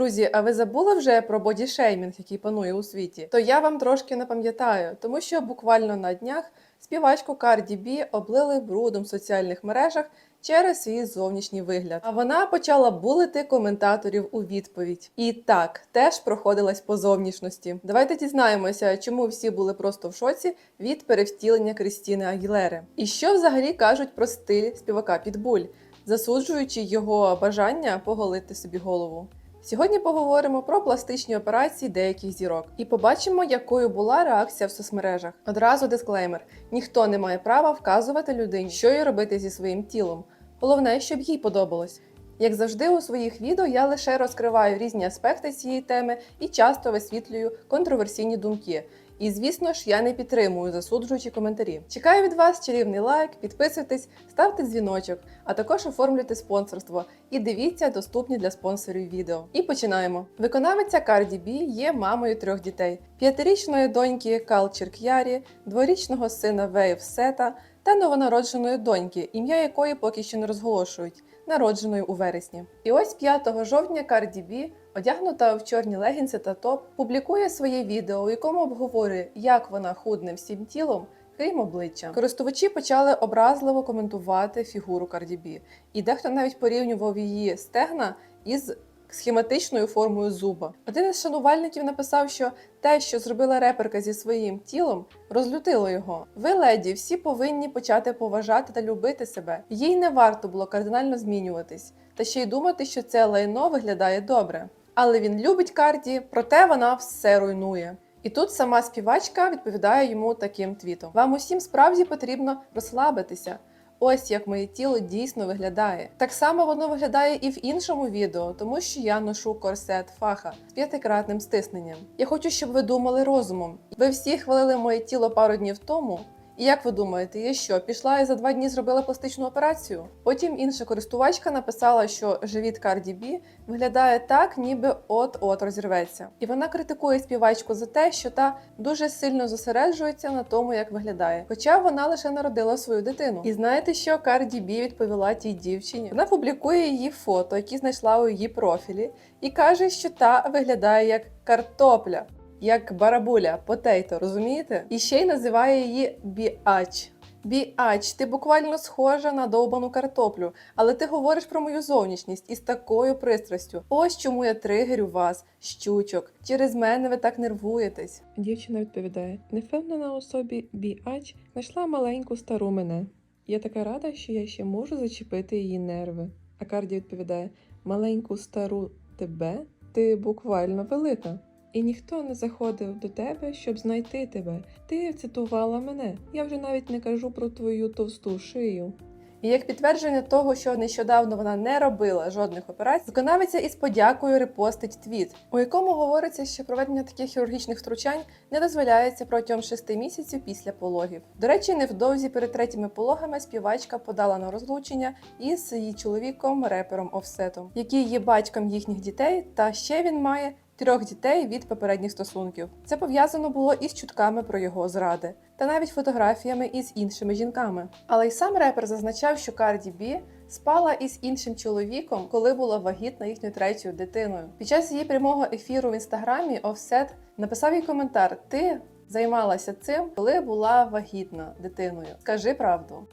Друзі, а ви забули вже про бодішеймінг, який панує у світі? То я вам трошки напам'ятаю, тому що буквально на днях співачку Карді Бі облили брудом в соціальних мережах через свій зовнішній вигляд. А вона почала булити коментаторів у відповідь. І так, теж проходилась по зовнішності. Давайте дізнаємося, чому всі були просто в шоці від перевтілення Крістіни Агілери. І що взагалі кажуть про стиль співака Підбуль, засуджуючи його бажання поголити собі голову. Сьогодні поговоримо про пластичні операції деяких зірок і побачимо, якою була реакція в соцмережах. Одразу дисклеймер: ніхто не має права вказувати людині, що їй робити зі своїм тілом. Головне, щоб їй подобалось. Як завжди, у своїх відео я лише розкриваю різні аспекти цієї теми і часто висвітлюю контроверсійні думки. І звісно ж, я не підтримую засуджуючі коментарі. Чекаю від вас чарівний лайк, підписуйтесь, ставте дзвіночок, а також оформлюйте спонсорство і дивіться доступні для спонсорів відео. І починаємо. Виконавиця Карді Бі є мамою трьох дітей: п'ятирічної доньки Калчір К'ярі, дворічного сина Вейв Сета та новонародженої доньки, ім'я якої поки що не розголошують, народженої у вересні. І ось 5 жовтня Карді Бі, одягнута в чорні легінси та топ, публікує своє відео, у якому обговорює, як вона худне всім тілом. Крім обличчя, користувачі почали образливо коментувати фігуру Карді Бі, і дехто навіть порівнював її стегна із схематичною формою зуба. Один із шанувальників написав, що те, що зробила реперка зі своїм тілом, розлютило його. Ви, леді, всі повинні почати поважати та любити себе. Їй не варто було кардинально змінюватись, та ще й думати, що це лайно виглядає добре. Але він любить Карді, проте вона все руйнує. І тут сама співачка відповідає йому таким твітом: Вам усім справді потрібно розслабитися. Ось як моє тіло дійсно виглядає. Так само воно виглядає і в іншому відео, тому що я ношу корсет фаха з п'ятикратним стисненням. Я хочу, щоб ви думали розумом. Ви всі хвалили моє тіло пару днів тому. І як ви думаєте, я що, пішла і за два дні зробила пластичну операцію? Потім інша користувачка написала, що живіт Карді Бі виглядає так, ніби от-от розірветься. І вона критикує співачку за те, що та дуже сильно зосереджується на тому, як виглядає. Хоча вона лише народила свою дитину. І знаєте, що Карді Бі відповіла тій дівчині? Вона публікує її фото, які знайшла у її профілі, і каже, що та виглядає як картопля як барабуля, потейто, розумієте? І ще й називає її біач. Біач, ти буквально схожа на довбану картоплю, але ти говориш про мою зовнішність із такою пристрастю. Ось чому я тригерю вас, щучок. Через мене ви так нервуєтесь. Дівчина відповідає: невпевнена у собі біач знайшла маленьку стару мене. Я така рада, що я ще можу зачепити її нерви. А Карді відповідає: маленьку стару тебе? Ти буквально велика. І ніхто не заходив до тебе, щоб знайти тебе. Ти цитувала мене. Я вже навіть не кажу про твою товсту шию. І як підтвердження того, що нещодавно вона не робила жодних операцій, виконавиця із подякою репостить твіт, у якому говориться, що проведення таких хірургічних втручань не дозволяється протягом шести місяців після пологів. До речі, невдовзі перед третіми пологами співачка подала на розлучення із її чоловіком, репером Офсетом, який є батьком їхніх дітей, та ще він має трьох дітей від попередніх стосунків. Це пов'язано було із чутками про його зради, та навіть фотографіями із іншими жінками. Але й сам репер зазначав, що Карді Бі спала із іншим чоловіком, коли була вагітна їхньою третьою дитиною. Під час її прямого ефіру в інстаграмі Офсет написав їй коментар: Ти займалася цим, коли була вагітна дитиною. Скажи правду.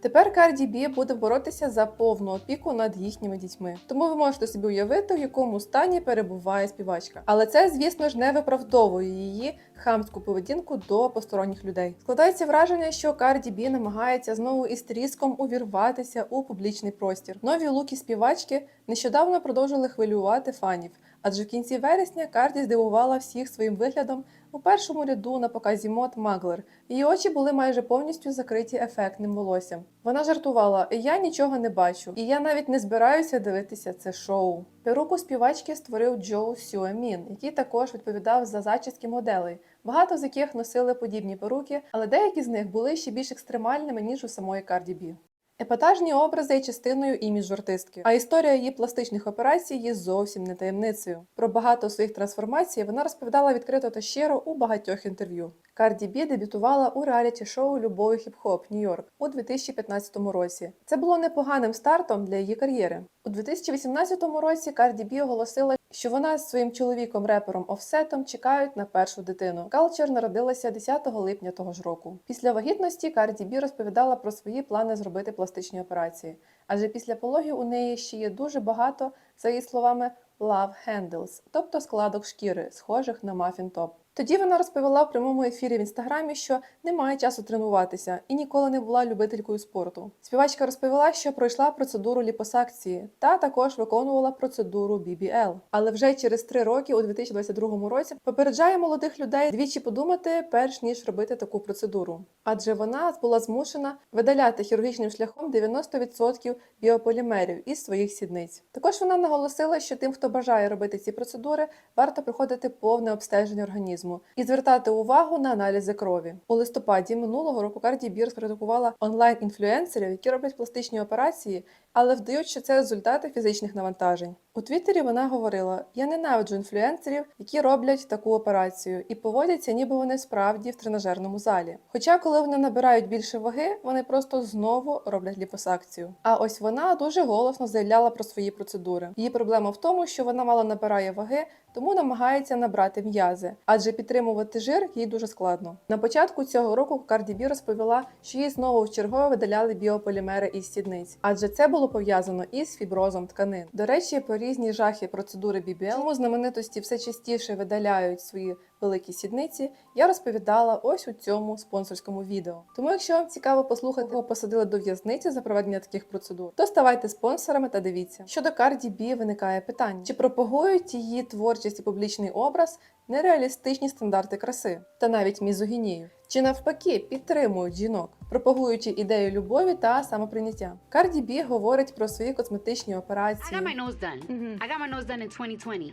Тепер Карді Бі буде боротися за повну опіку над їхніми дітьми. Тому ви можете собі уявити, в якому стані перебуває співачка. Але це, звісно ж, не виправдовує її хамську поведінку до посторонніх людей. Складається враження, що Карді Бі намагається знову із тріском увірватися у публічний простір. Нові луки співачки нещодавно продовжили хвилювати фанів. Адже в кінці вересня Карді здивувала всіх своїм виглядом у першому ряду на показі мод Маглер. Її очі були майже повністю закриті ефектним волоссям. Вона жартувала: Я нічого не бачу, і я навіть не збираюся дивитися це шоу. Перуку співачки створив Джоу Сюамін, який також відповідав за зачіски моделей, багато з яких носили подібні перуки, але деякі з них були ще більш екстремальними ніж у самої Карді Бі. Епатажні образи є частиною іміджу артистки, а історія її пластичних операцій є зовсім не таємницею. Про багато своїх трансформацій вона розповідала відкрито та щиро у багатьох інтерв'ю. Карді Бі дебютувала у реаліті-шоу Любові хіп-хоп Нью-Йорк у 2015 році. Це було непоганим стартом для її кар'єри. У 2018 році Карді Бі оголосила, що вона з своїм чоловіком репером Офсетом чекають на першу дитину. Калчер народилася 10 липня того ж року. Після вагітності Карді Бі розповідала про свої плани зробити пластичні операції, адже після пологів у неї ще є дуже багато, за її словами, love handles, тобто складок шкіри, схожих на мафін топ. Тоді вона розповіла в прямому ефірі в інстаграмі, що не має часу тренуватися і ніколи не була любителькою спорту. Співачка розповіла, що пройшла процедуру ліпосакції та також виконувала процедуру BBL. Але вже через три роки, у 2022 році, попереджає молодих людей двічі подумати, перш ніж робити таку процедуру. Адже вона була змушена видаляти хірургічним шляхом 90% біополімерів із своїх сідниць. Також вона наголосила, що тим, хто бажає робити ці процедури, варто проходити повне обстеження організму і звертати увагу на аналізи крові. У листопаді минулого року Карді Бір скритикувала онлайн-інфлюенсерів, які роблять пластичні операції, але вдають, що це результати фізичних навантажень. У Твіттері вона говорила: Я ненавиджу інфлюенсерів, які роблять таку операцію, і поводяться, ніби вони справді в тренажерному залі. Хоча, коли вони набирають більше ваги, вони просто знову роблять ліпосакцію. А ось вона дуже голосно заявляла про свої процедури. Її проблема в тому, що вона мало набирає ваги, тому намагається набрати м'язи, адже підтримувати жир їй дуже складно. На початку цього року Карді Бі розповіла, що їй знову вчергове видаляли біополімери із сідниць, адже це було пов'язано із фіброзом тканин. До речі, про різні жахи процедури BBL, чому знаменитості все частіше видаляють свої великі сідниці, я розповідала ось у цьому спонсорському відео. Тому, якщо вам цікаво послухати, кого посадили до в'язниці за проведення таких процедур, то ставайте спонсорами та дивіться. Щодо Карді Бі виникає питання: чи пропагують її творчість і публічний образ нереалістичні стандарти краси та навіть мізогінію? Чи навпаки підтримують жінок, пропагуючи ідею любові та самоприйняття? Карді Бі говорить про свої косметичні I операції. got my nose done. Mhm. I got my nose done in 2020.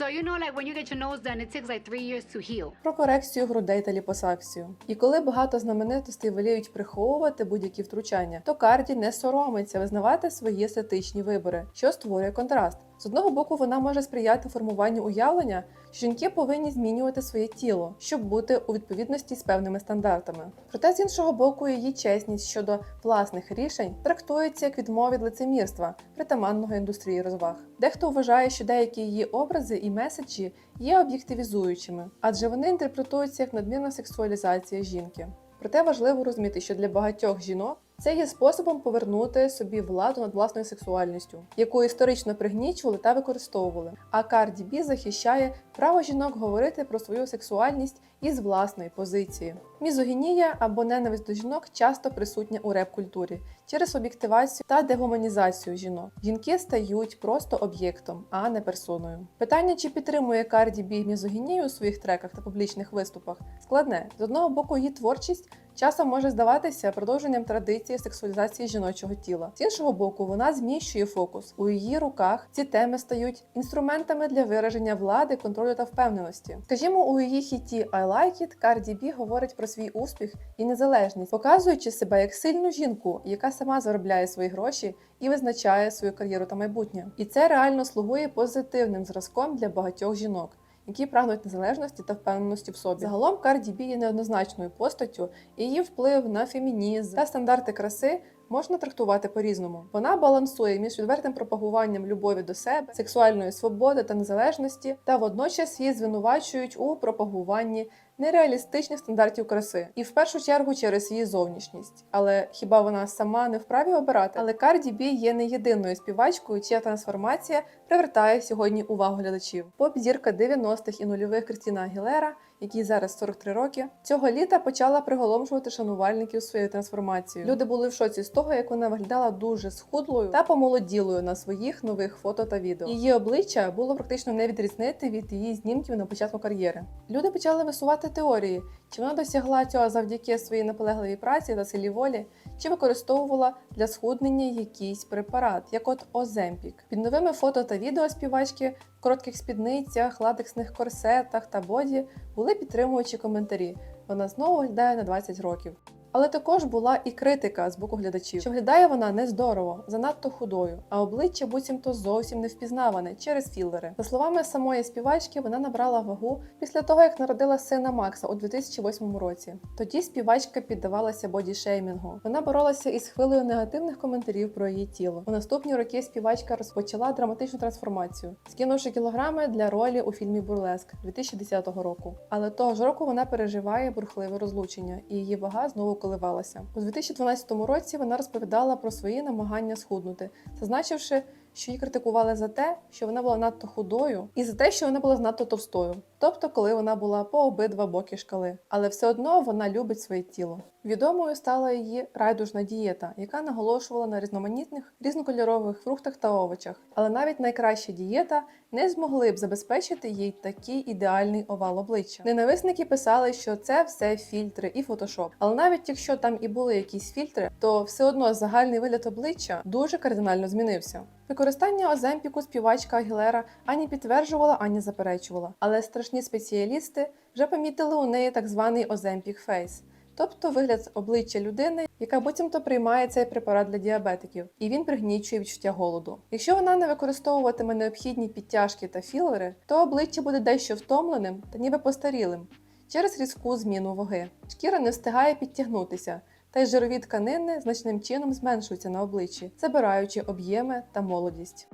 So you know, like when you get your nose done, it takes like three years to heal. про корекцію грудей та ліпосакцію. І коли багато знаменитостей воліють приховувати будь-які втручання, то Карді не соромиться визнавати свої естетичні вибори, що створює контраст. З одного боку, вона може сприяти формуванню уявлення, що жінки повинні змінювати своє тіло, щоб бути у відповідності з певними стандартами. Проте з іншого боку, її чесність щодо власних рішень трактується як відмова від лицемірства притаманного індустрії розваг. Дехто вважає, що деякі її образи і меседжі є об'єктивізуючими, адже вони інтерпретуються як надмірна сексуалізація жінки. Проте важливо розуміти, що для багатьох жінок це є способом повернути собі владу над власною сексуальністю, яку історично пригнічували та використовували. А Карді Бі захищає право жінок говорити про свою сексуальність із власної позиції. Мізогінія або ненависть до жінок часто присутня у реп-культурі через об'єктивацію та дегуманізацію жінок. Жінки стають просто об'єктом, а не персоною. Питання, чи підтримує Карді Бі мізогінію у своїх треках та публічних виступах, складне. З одного боку, її творчість часом може здаватися продовженням традиції сексуалізації жіночого тіла. З іншого боку, вона зміщує фокус. У її руках ці теми стають інструментами для вираження влади, контролю та впевненості. Скажімо, у її хіті I Like It Cardi говорить про свій успіх і незалежність, показуючи себе як сильну жінку, яка сама заробляє свої гроші і визначає свою кар'єру та майбутнє. І це реально слугує позитивним зразком для багатьох жінок. Які прагнуть незалежності та впевненості в собі. Загалом Карді Бі є неоднозначною постаттю, і її вплив на фемінізм та стандарти краси можна трактувати по-різному. Вона балансує між відвертим пропагуванням любові до себе, сексуальної свободи та незалежності, та водночас її звинувачують у пропагуванні нереалістичних стандартів краси, і в першу чергу через її зовнішність. Але хіба вона сама не вправі обирати? Але Карді Бі є не єдиною співачкою, чия трансформація привертає сьогодні увагу глядачів. Поп-зірка 90-х і нульових Кристіна Агілера, якій зараз 43 роки, цього літа почала приголомшувати шанувальників своєю трансформацією. Люди були в шоці з того, як вона виглядала дуже схудлою та помолоділою на своїх нових фото та відео. Її обличчя було практично не відрізнити від її знімків на початку кар'єри. Люди почали висувати теорії, чи вона досягла цього завдяки своїй наполегливій праці та силі волі, чи використовувала для схуднення якийсь препарат, як от Оземпік. Під новими фото та відео співачки коротких спідницях, латексних корсетах та боді були підтримуючі коментарі. Вона знову глядає на 20 років. Але також була і критика з боку глядачів, що виглядає вона нездорово, занадто худою, а обличчя буцімто зовсім не впізнаване через філери. За словами самої співачки, вона набрала вагу після того, як народила сина Макса у 2008 році. Тоді співачка піддавалася бодішеймінгу. Вона боролася із хвилею негативних коментарів про її тіло. У наступні роки співачка розпочала драматичну трансформацію, скинувши кілограми для ролі у фільмі Бурлеск 2010 року. Але того ж року вона переживає бурхливе розлучення, і її вага знову коливалася. У 2012 році вона розповідала про свої намагання схуднути, зазначивши, що її критикували за те, що вона була надто худою, і за те, що вона була надто товстою, тобто коли вона була по обидва боки шкали. Але все одно вона любить своє тіло. Відомою стала її райдужна дієта, яка наголошувала на різноманітних різнокольорових фруктах та овочах. Але навіть найкраща дієта не змогли б забезпечити їй такий ідеальний овал обличчя. Ненависники писали, що це все фільтри і фотошоп. Але навіть якщо там і були якісь фільтри, то все одно загальний вигляд обличчя дуже кардинально змінився. Використання оземпіку співачка Агілера ані підтверджувала, ані заперечувала. Але страшні спеціалісти вже помітили у неї так званий оземпік фейс. Тобто вигляд обличчя людини, яка буцімто приймає цей препарат для діабетиків, і він пригнічує відчуття голоду. Якщо вона не використовуватиме необхідні підтяжки та філери, то обличчя буде дещо втомленим та ніби постарілим через різку зміну ваги. Шкіра не встигає підтягнутися, та й жирові тканини значним чином зменшуються на обличчі, забираючи об'єми та молодість.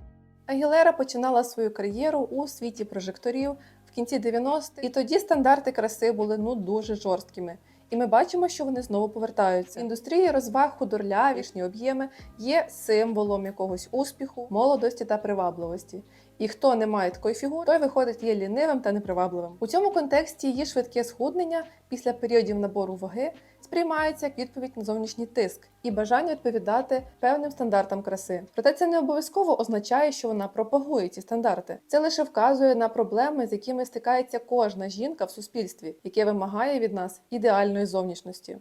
Агілера починала свою кар'єру у світі прожекторів кінці 90-х, і тоді стандарти краси були ну дуже жорсткими. І ми бачимо, що вони знову повертаються. Індустрія розваг худорля, вішні об'єми є символом якогось успіху, молодості та привабливості. І хто не має такої фігури, той виходить є лінивим та непривабливим. У цьому контексті її швидке схуднення після періодів набору ваги сприймається як відповідь на зовнішній тиск і бажання відповідати певним стандартам краси. Проте це не обов'язково означає, що вона пропагує ці стандарти. Це лише вказує на проблеми, з якими стикається кожна жінка в суспільстві, яке вимагає від нас ідеальної зовнішності.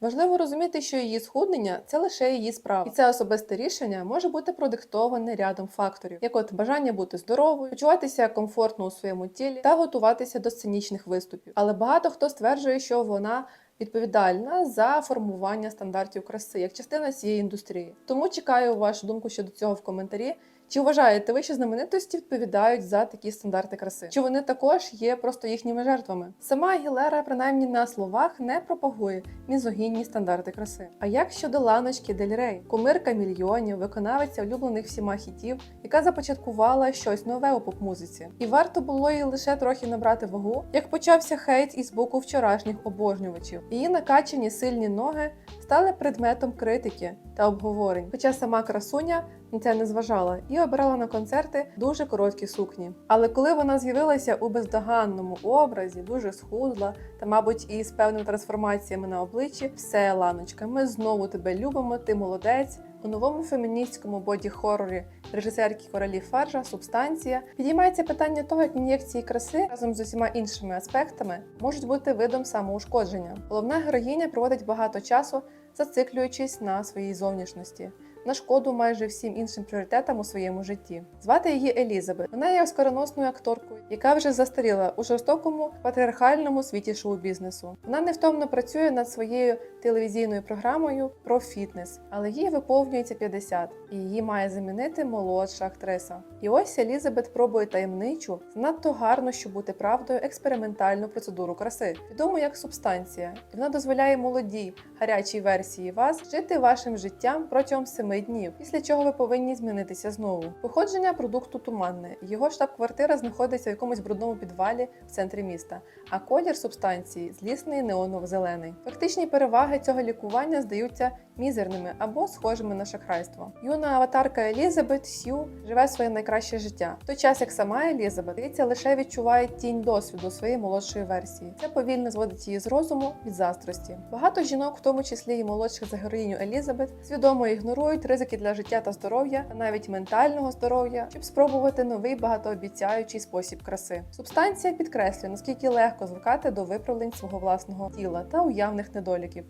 Важливо розуміти, що її схуднення це лише її справа, і це особисте рішення може бути продиктоване рядом факторів, як от бажання бути здоровою, почуватися комфортно у своєму тілі та готуватися до сценічних виступів. Але багато хто стверджує, що вона відповідальна за формування стандартів краси як частина цієї індустрії. Тому чекаю вашу думку щодо цього в коментарі. Чи вважаєте ви, що знаменитості відповідають за такі стандарти краси? Чи вони також є просто їхніми жертвами? Сама Агілера, принаймні на словах, не пропагує мізогінні стандарти краси. А як щодо ланочки Дель Рей, кумирка мільйонів, виконавиця улюблених всіма хітів, яка започаткувала щось нове у поп-музиці? І варто було їй лише трохи набрати вагу, як почався хейт із боку вчорашніх обожнювачів. Її накачані сильні ноги стали предметом критики та обговорень. Хоча сама красуня це не зважала і обирала на концерти дуже короткі сукні. Але коли вона з'явилася у бездоганному образі, дуже схудла та, мабуть, і з певними трансформаціями на обличчі, все, ланочка, ми знову тебе любимо, ти молодець. У новому феміністському боді-хорорі режисерки Королі Фаржа Субстанція підіймається питання того, як ін'єкції краси разом з усіма іншими аспектами можуть бути видом самоушкодження. Головна героїня проводить багато часу, зациклюючись на своїй зовнішності. На шкоду майже всім іншим пріоритетам у своєму житті. Звати її Елізабет. Вона є оскароносною акторкою, яка вже застаріла у жорстокому патріархальному світі шоу-бізнесу. Вона невтомно працює над своєю телевізійною програмою про фітнес, але їй виповнюється 50, і її має замінити молодша актриса. І ось Елізабет пробує таємничу, занадто гарно, щоб бути правдою, експериментальну процедуру краси, відому як субстанція, і вона дозволяє молодій гарячій версії вас жити вашим життям протягом 7 днів, після чого ви повинні змінитися знову. Походження продукту туманне. Його штаб-квартира знаходиться в якомусь брудному підвалі в центрі міста, а колір субстанції злісний неоново-зелений. Фактичні переваги цього лікування здаються мізерними або схожими на шахрайство. Юна аватарка Елізабет Сью живе своє найкраще життя, в той час як сама Елізабет здається, лише відчуває тінь досвіду своєї молодшої версії. Це повільно зводить її з розуму від заздрості. Багато жінок, в тому числі і молодших за героїню Елізабет, свідомо ігнорують ризики для життя та здоров'я, навіть ментального здоров'я, щоб спробувати новий багатообіцяючий спосіб краси. Субстанція підкреслює, наскільки легко звикати до виправлень свого власного тіла та уявних недоліків.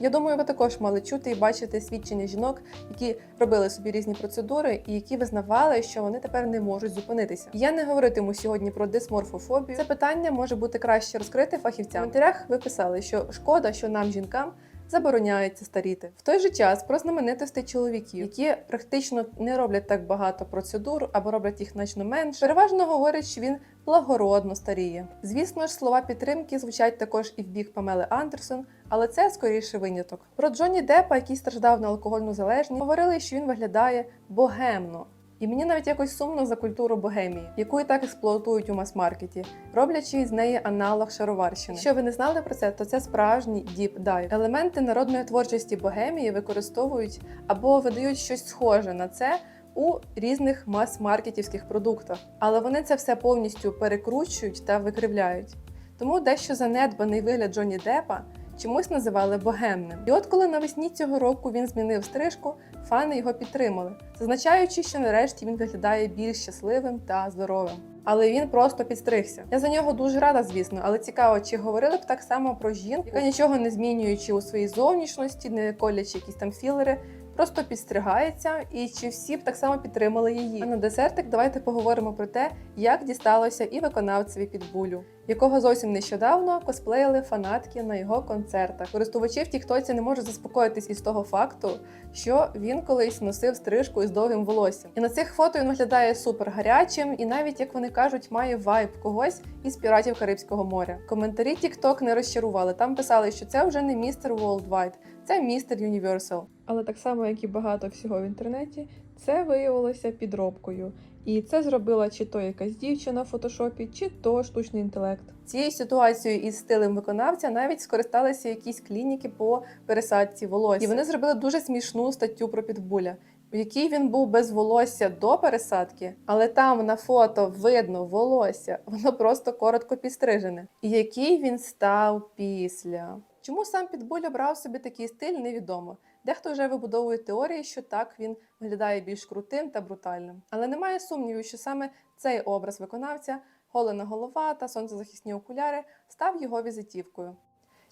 Я думаю, ви також мали чути і бачити свідчення жінок, які робили собі різні процедури і які визнавали, що вони тепер не можуть зупинитися. Я не говоритиму сьогодні про дисморфофобію. Це питання може бути краще розкрите фахівцям. В коментарях ви писали, що шкода, що нам, жінкам, забороняється старіти. В той же час про знаменитостей чоловіків, які практично не роблять так багато процедур або роблять їх значно менше, переважно говорять, що він благородно старіє. Звісно ж, слова підтримки звучать також і в бік Памели Андерсон, але це скоріше виняток. Про Джонні Деппа, який страждав на алкогольну залежність, говорили, що він виглядає богемно. І мені навіть якось сумно за культуру богемії, яку і так експлуатують у мас-маркеті, роблячи з неї аналог шароварщини. Якщо ви не знали про це, то це справжній діп дайв. Елементи народної творчості богемії використовують або видають щось схоже на це у різних мас-маркетівських продуктах, але вони це все повністю перекручують та викривляють. Тому дещо занедбаний вигляд Джонні Деппа чомусь називали богемним. І от коли навесні цього року він змінив стрижку, фани його підтримали, зазначаючи, що нарешті він виглядає більш щасливим та здоровим. Але він просто підстригся. Я за нього дуже рада, звісно, але цікаво, чи говорили б так само про жінку, яка нічого не змінюючи у своїй зовнішності, не колячи якісь там філери, просто підстригається, і чи всі б так само підтримали її. А на десертик давайте поговоримо про те, як дісталося і виконавцеві підбулю, якого зовсім нещодавно косплеїли фанатки на його концертах. Користувачі в Тіктоці не можуть заспокоїтись із того факту, що він колись носив стрижку із довгим волоссям. І на цих фото він виглядає супер гарячим, і навіть як вони кажуть, має вайб когось із піратів Карибського моря. Коментарі TikTok не розчарували. Там писали, що це вже не містер Worldwide, це містер Universal. Але так само, як і багато всього в інтернеті, це виявилося підробкою. І це зробила чи то якась дівчина в фотошопі, чи то штучний інтелект. Цією ситуацією із стилем виконавця навіть скористалися якісь клініки по пересадці волосся. І вони зробили дуже смішну статтю про підбуля. В якій він був без волосся до пересадки, але там на фото видно волосся, воно просто коротко підстрижене. І який він став після. Чому сам Підбуль обрав собі такий стиль, невідомо. Дехто вже вибудовує теорії, що так він виглядає більш крутим та брутальним. Але немає сумніву, що саме цей образ виконавця, голена голова та сонцезахисні окуляри, став його візитівкою.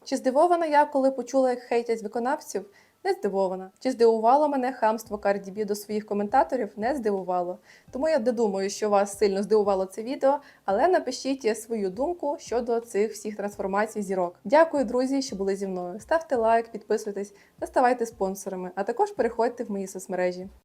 Чи здивована я, коли почула, як хейтять виконавців? Не здивована. Чи здивувало мене хамство Кардібі до своїх коментаторів? Не здивувало. Тому я не думаю, що вас сильно здивувало це відео, але напишіть свою думку щодо цих всіх трансформацій зірок. Дякую, друзі, що були зі мною. Ставте лайк, підписуйтесь та ставайте спонсорами, а також переходьте в мої соцмережі.